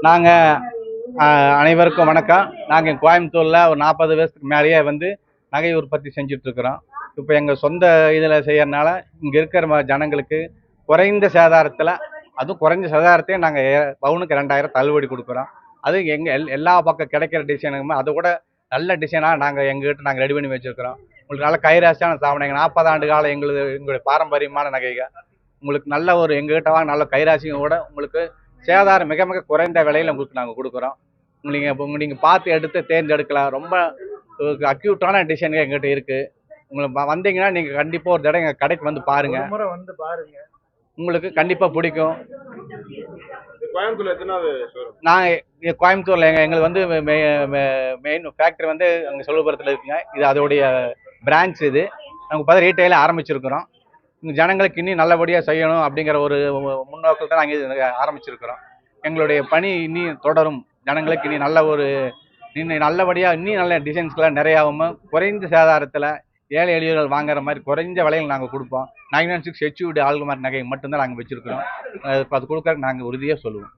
நாங்கள் அனைவருக்கும் வணக்கம். நாங்கள் கோயம்புத்தூரில் ஒரு நாற்பது வருஷத்துக்கு மேலேயே வந்து நகை உற்பத்தி செஞ்சிட்ருக்குறோம். இப்போ எங்கள் சொந்த இதில் செய்யறதுனால இங்கே இருக்கிற ம- ஜனங்களுக்கு குறைந்த சேதாரத்தில் அதுவும் குறைஞ்ச சேதாரத்தையும் நாங்கள் பவுனுக்கு ரெண்டாயிரம் தள்ளுபடி கொடுக்குறோம். அது எங்கள் எல் எல்லா பக்கம் கிடைக்கிற டிசைனுக்குமே அதை கூட நல்ல டிசைனாக நாங்கள் எங்ககிட்ட நாங்கள் ரெடி பண்ணி வச்சுருக்கிறோம். உங்களுக்கு நல்ல கைராசியான தாவணம் எங்கள் நாற்பது ஆண்டு காலம் எங்களுது எங்களுடைய பாரம்பரியமான நகைகள். உங்களுக்கு நல்ல ஒரு எங்ககிட்ட வாங்க நல்ல கைராசியும் கூட உங்களுக்கு சேதாரம் மிக மிக குறைந்த விலையில் உங்களுக்கு நாங்கள் கொடுக்குறோம். நீங்கள் இப்போ நீங்கள் பார்த்து எடுத்து தேர்ந்தெடுக்கலாம். ரொம்ப அக்யூட்டான டிசைன்கள் எங்ககிட்ட இருக்குது உங்களுக்கு வ- வந்தீங்கன்னா நீங்கள் கண்டிப்பாக ஒரு தடவை எங்கள் கடைக்கு வந்து பாருங்கள் முறை வந்து பாருங்க. உங்களுக்கு கண்டிப்பாக பிடிக்கும். கோயம்புத்தூர்ல எத்தனாவது ஷோரூம் நான் கோயம்புத்தூரில் எங்கள் எங்களுக்கு வந்து மெயின் ஃபேக்ட்ரி வந்து அங்கே சொல்லுபுரத்தில் இருக்குங்க. இது அதோடைய பிரான்ச் இது. நாங்கள் பார்த்து ரீட்டைலில் ஆரம்பிச்சிருக்கிறோம். ஜனங்களுக்கு இன்னும் நல்லபடியாக செய்யணும் அப்படிங்கிற ஒரு முன்னோக்கில் தான் நாங்கள் ஆரம்பிச்சிருக்கிறோம். எங்களுடைய பணி இனி தொடரும். ஜனங்களுக்கு இனி நல்ல ஒரு இன்னும் நல்லபடியாக இன்னும் நல்ல டிசைன்ஸ்லாம் நிறையாவும் குறைந்த சேதாரத்தில் ஏழை எளியவர்கள் வாங்குற மாதிரி குறைஞ்ச விலையில் நாங்கள் கொடுப்போம். நைன் ஒன் சிக்ஸ் ஹெச்யூடி ஆல்குமார் நகை மட்டும்தான் நாங்கள் வச்சுருக்கிறோம். அது கொடுக்கறதுக்கு நாங்கள் உறுதியாக சொல்லுவோம்.